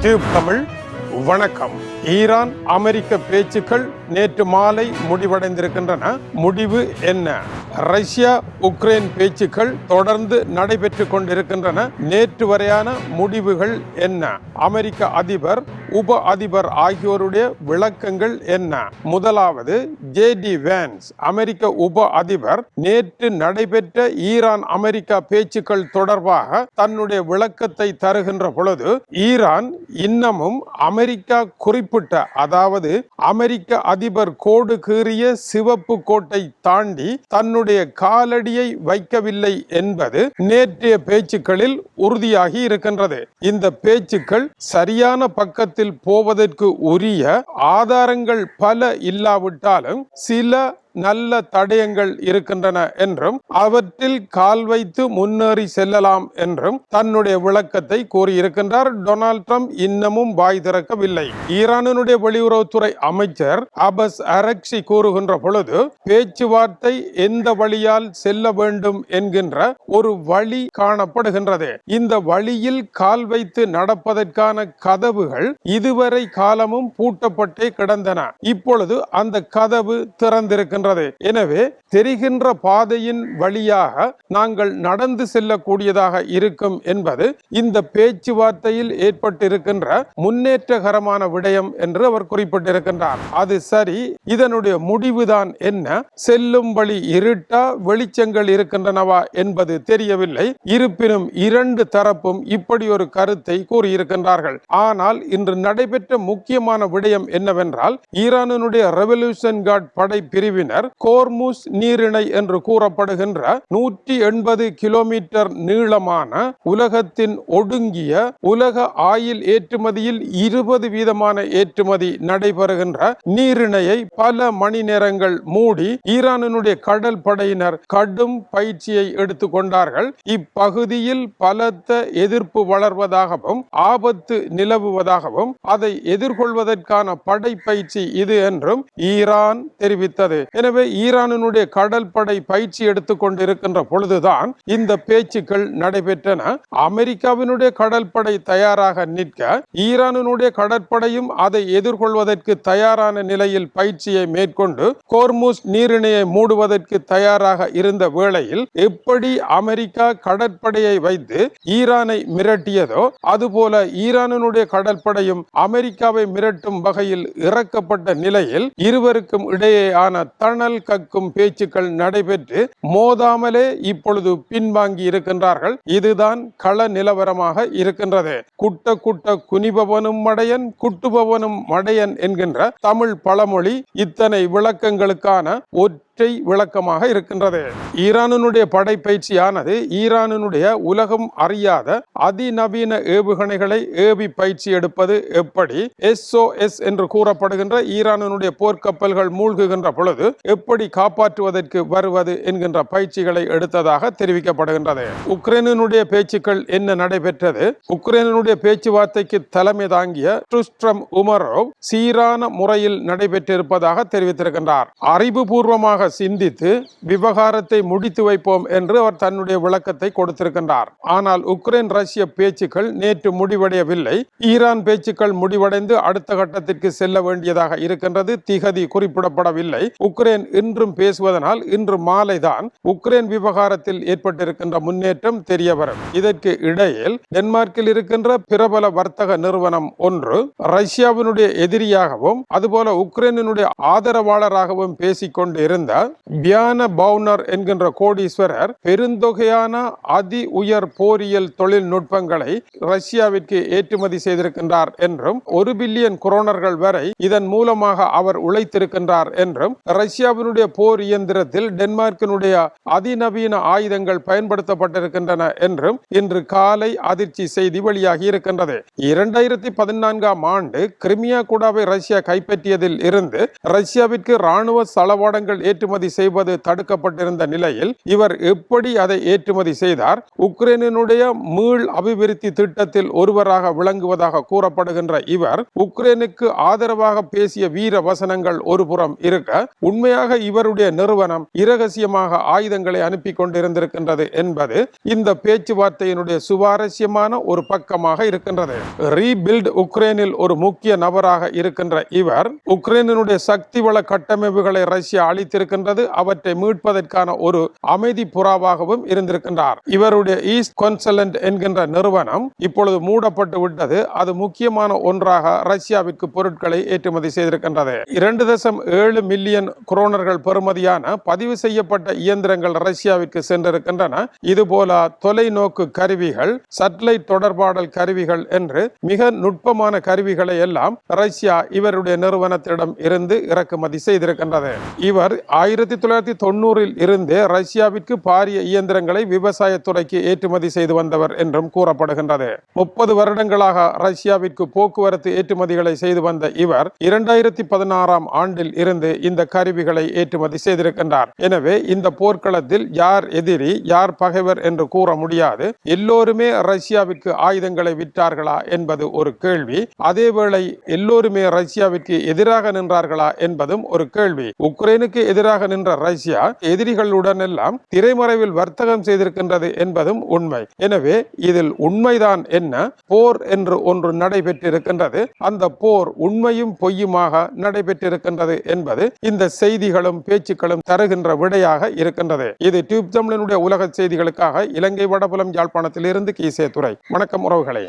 Tube Tamil வணக்கம். Iran அமெரிக்க பேச்சுக்கள் நேற்று மாலை முடிவடைந்திருக்கின்றன. முடிவு என்ன? ரஷ்யா உக்ரைன் பேச்சுக்கள் தொடர்ந்து நடைபெற்று கொண்டிருக்கின்றன. நேற்று வரையான முடிவுகள் என்ன? அமெரிக்க அதிபர் உப அதிபர் ஆகியோருடைய விளக்கங்கள் என்ன? முதலாவது ஜே டி வேன்ஸ் அமெரிக்க உப அதிபர். நேற்று நடைபெற்ற ஈரான் அமெரிக்கா பேச்சுக்கள் தொடர்பாக தன்னுடைய விளக்கத்தை தருகின்ற பொழுது ஈரான் இன்னமும் அமெரிக்கா குறிப்பிட்ட அதாவது அமெரிக்க அதிபர் கோடு கீறிய சிவப்பு கோட்டை தாண்டி தன்னுடைய காலடியை வைக்கவில்லை என்பது நேற்றைய பேச்சுக்களில் உறுதியாகி இருக்கின்றது. இந்த பேச்சுக்கள் சரியான பக்கத்தில் போவதற்கு உரிய ஆதாரங்கள் பல இல்லாவிட்டாலும் சில நல்ல தடயங்கள் இருக்கின்றன என்றும் அவற்றில் கால் வைத்து முன்னேறி செல்லலாம் என்றும் தன்னுடைய விளக்கத்தை கூறியிருக்கின்றார். டொனால்ட் ட்ரம்ப் இன்னமும் வாய் திறக்கவில்லை. ஈரானினுடைய வெளியுறவுத்துறை அமைச்சர் அபஸ் அரக்சி கூறுகின்ற பொழுது பேச்சுவார்த்தை எந்த வழியால் செல்ல வேண்டும் என்கின்ற ஒரு வழி காணப்படுகின்றது. இந்த வழியில் கால் வைத்து நடப்பதற்கான கதவுகள் இதுவரை காலமும் பூட்டப்பட்டே கிடந்தன. இப்பொழுது அந்த கதவு திறந்திருக்கின்றது எனவே தெரிகின்ற பாதையின் வழியாக நாங்கள் நடந்து செல்லக்கூடியதாக இருக்கும் என்பது இந்த பேச்சுவார்த்தையில் ஏற்பட்டிருக்கின்ற முன்னேற்றகரமான விடயம் என்று அவர் குறிப்பிட்டிருக்கின்றார். அது சரி இதனுடைய முடிவுதான் என்ன? செல்லும் வழி இருட்டா வெளிச்சங்கள் இருக்கின்றனவா என்பது தெரியவில்லை. இருப்பினும் இரண்டு தரப்பும் இப்படி ஒரு கருத்தை கூறியிருக்கின்றார்கள். ஆனால் இன்று நடைபெற்ற முக்கியமான விடயம் என்னவென்றால் ஈரானுடைய ரெவல்யூஷன் கார்ட் படை பிரிவினர் கோர்முஸ் நீரிணை என்று கூறப்படுகின்ற நூற்றி எண்பது கிலோமீட்டர் நீளமான உலகத்தின் ஒடுங்கிய உலக ஆயில் ஏற்றுமதியில் இருபது வீதமான ஏற்றுமதி நடைபெறுகின்ற நீரிணையை பல மணி நேரங்கள் மூடி ஈரானினுடைய கடல் படையினர் கடும் பயிற்சியை எடுத்துக்கொண்டார்கள். இப்பகுதியில் பலத்த எதிர்ப்பு வளர்வதாகவும் ஆபத்து நிலவுவதாகவும் அதை எதிர்கொள்வதற்கான படை பயிற்சி இது என்றும் ஈரான் தெரிவித்தது. எனவே ஈரானினுடைய கடல் படை பயிற்சி எடுத்துக் கொண்டிருக்கின்ற பொழுதுதான் இந்த பேச்சுக்கள் நடைபெற்றன. அமெரிக்காவினுடைய கடற்படை தயாராக நிற்க ஈரானினுடைய கடற்படையும் அதை எதிர்கொள்வதற்கு தயாரான நிலையில் பயிற்சியை மேற்கொண்டு கோர்முஸ் நீரிணையை மூடுவதற்கு தயாராக இருந்த வேளையில் எப்படி அமெரிக்கா கடற்படையை வைத்து ஈரானை மிரட்டியதோ அதுபோல ஈரானினுடைய கடற்படையும் அமெரிக்காவை மிரட்டும் வகையில் இறக்கப்பட்ட நிலையில் இருவருக்கும் இடையேயான அனல் கக்கும் பேச்சுக்கள் நடைபெற்று மோதாமலே இப்பொழுது பின்வாங்கி இருக்கின்றார்கள். இதுதான் கள நிலவரமாக இருக்கின்றது. குட்ட குட்ட குனிபவனும் மடையன் குட்டுபவனும் மடையன் என்கின்ற தமிழ் பழமொழி இத்தனை விளக்கங்களுக்கான ஒற்றை விளக்கமாக இருக்கின்றது. ஈரானினுடைய படைப்பயிற்சியானது ஈரானினுடைய உலகம் அறியாத அதிநவீன ஏவுகணைகளை ஏவி பயிற்சி எடுப்பது எப்படி எஸ்ஓஎஸ் என்று கூறப்படுகின்ற ஈரானினுடைய போர்க்கப்பல்கள் மூழ்குகின்ற பொழுது எப்படி காப்பாற்றுவதற்கு வருவது என்கின்ற பயிற்சிகளை எடுத்ததாக தெரிவிக்கப்படுகின்றது. உக்ரைனினுடைய பேச்சுக்கள் என்ன நடைபெற்றது? உக்ரைனுடைய பேச்சுவார்த்தைக்கு தலைமை தாங்கிய ட்ருஸ்ட்ரம் உமரோவ் சீரான முறையில் நடைபெற்றிருப்பதாக தெரிவித்திருக்கின்றார். அறிவுபூர்வமாக சிந்தித்து விவகாரத்தை முடித்து வைப்போம் என்று அவர் தன்னுடைய விளக்கத்தை கொடுத்திருக்கின்றார். ஆனால் உக்ரைன் ரஷ்ய பேச்சுக்கள் நேற்று முடிவடையவில்லை. ஈரான் பேச்சுக்கள் முடிவடைந்து அடுத்த கட்டத்திற்கு செல்ல வேண்டியதாக இருக்கின்றது. திகதி குறிப்பிடப்படவில்லை. உக்ரைன் இன்றும் பேசுவதனால் இன்று மாலைதான் உக்ரைன் விவகாரத்தில் ஏற்பட்டிருக்கின்ற முன்னேற்றம் தெரிய வரும் இதற்கு இடையில் டென்மார்க்கில் இருக்கின்ற பிரபல வர்த்தக நிறுவனம் ஒன்று ரஷ்யாவினுடைய எதிரியாகவும் அதுபோல உக்ரைனுடைய ஆதரவாளராகவும் பேசிக்கொண்டு இருந்த பியான பவுனர் என்கின்ற கோடீஸ்வரர் பெருந்தொகையான அதி உயர் போரியல் தொழில்நுட்பங்களை ரஷ்யாவிற்கு ஏற்றுமதி செய்திருக்கின்றார் என்றும் ஒரு பில்லியன் குரோனர்கள் வரை இதன் மூலமாக அவர் உழைத்திருக்கின்றார் என்றும் ரஷ்யாவினுடைய போர் இயந்திரத்தில் டென்மார்க்கினுடைய அதிநவீன ஆயுதங்கள் பயன்படுத்தப்பட்டிருக்கின்றன என்றும் இன்று காலை அதிர்ச்சி செய்தி வெளியாகி இருக்கின்றது. இரண்டாயிரத்தி பதினான்காம் ஆண்டு கிரிமியா கூடாவை ரஷ்யா கைப்பற்றியதில் இருந்து ரஷ்யாவிற்கு ராணுவ தளவாடங்கள் ஏற்றுமதி ஏற்றுமதி செய்வது தடுக்கப்பட்டிருந்த நிலையில் இவர் எப்படி அதை ஏற்றுமதி செய்தார்? உக்ரைனினுடைய மீள் அபிவிருத்தி திட்டத்தில் ஒருவராக விளங்குவதாக கூறப்படுகின்ற இவர் உக்ரைனுக்கு ஆதரவாக பேசிய வீர வசனங்கள் ஒருபுறம் இருக்க உண்மையாக இவருடைய நிறுவனம் இரகசியமாக ஆயுதங்களை அனுப்பி கொண்டிருந்திருக்கின்றது என்பது இந்த பேச்சுவார்த்தையினுடைய சுவாரஸ்யமான ஒரு பக்கமாக இருக்கின்றது. ரீபில்ட் உக்ரைனில் ஒரு முக்கிய நபராக இருக்கின்ற இவர் உக்ரைனுடைய சக்தி வள கட்டமைப்புகளை ரஷ்யா இருந்திருக்கின்றது அவற்றை மீட்பதற்கான ஒரு அமைதி புறாவாகவும் இருந்திருக்கின்றார். இவருடைய ஈஸ்ட் கொன்சலண்ட் என்கின்ற நிறுவனம் இப்பொழுது மூடப்பட்டு விட்டது. அது முக்கியமான ஒன்றாக ரஷ்யாவிற்கு பொருட்களை ஏற்றுமதி செய்திருக்கின்றது. இரண்டு தசம் ஏழு மில்லியன் குரோனர்கள் பெறுமதியான பதிவு செய்யப்பட்ட இயந்திரங்கள் ரஷ்யாவிற்கு சென்றிருக்கின்றன. இதுபோல தொலைநோக்கு கருவிகள் சட்டலைட் தொடர்பாடல் கருவிகள் என்று மிக நுட்பமான கருவிகளை எல்லாம் ரஷ்யா இவருடைய நிறுவனத்திடம் இருந்து இறக்குமதி செய்திருக்கின்றது. இவர் ஆயிரத்தி தொள்ளாயிரத்தி தொண்ணூறில் இருந்தே ரஷ்யாவிற்கு பாரிய இயந்திரங்களை விவசாயத்துறைக்கு ஏற்றுமதி செய்து வந்தவர் என்றும் கூறப்படுகின்றது. முப்பது வருடங்களாக ரஷ்யாவிற்கு போக்குவரத்து ஏற்றுமதிகளை செய்து வந்த இவர் இரண்டாயிரத்தி பதினாறாம் ஆண்டில் இருந்து இந்த கருவிகளை ஏற்றுமதி செய்திருக்கின்றார். எனவே இந்த போர்க்களத்தில் யார் எதிரி யார் பகைவர் என்று கூற முடியாது. எல்லோருமே ரஷ்யாவிற்கு ஆயுதங்களை விற்றார்களா என்பது ஒரு கேள்வி. அதேவேளை எல்லோருமே ரஷ்யாவிற்கு எதிராக நின்றார்களா என்பதும் ஒரு கேள்வி. உக்ரைனுக்கு எதிராக நின்ற ரஷ்யா எதிரிகளுடன் எல்லாம் திரைமறைவில் வர்த்தகம் செய்திருக்கின்றது என்பதும் உண்மை. எனவே இதில் உண்மைதான் என்ன? போர் என்று ஒன்று நடைபெற்றிருக்கின்றது. அந்த போர் உண்மையும் பொய்யுமாக நடைபெற்றிருக்கின்றது என்பது இந்த செய்திகளும் பேச்சுக்களும் தருகின்ற விடையாக இருக்கின்றது. இது டியூப் தமிழனுடைய உலக செய்திகளுக்காக இலங்கை வடபுலம் யாழ்ப்பாணத்திலிருந்து கீசே துறை வணக்கம் உறவுகளே.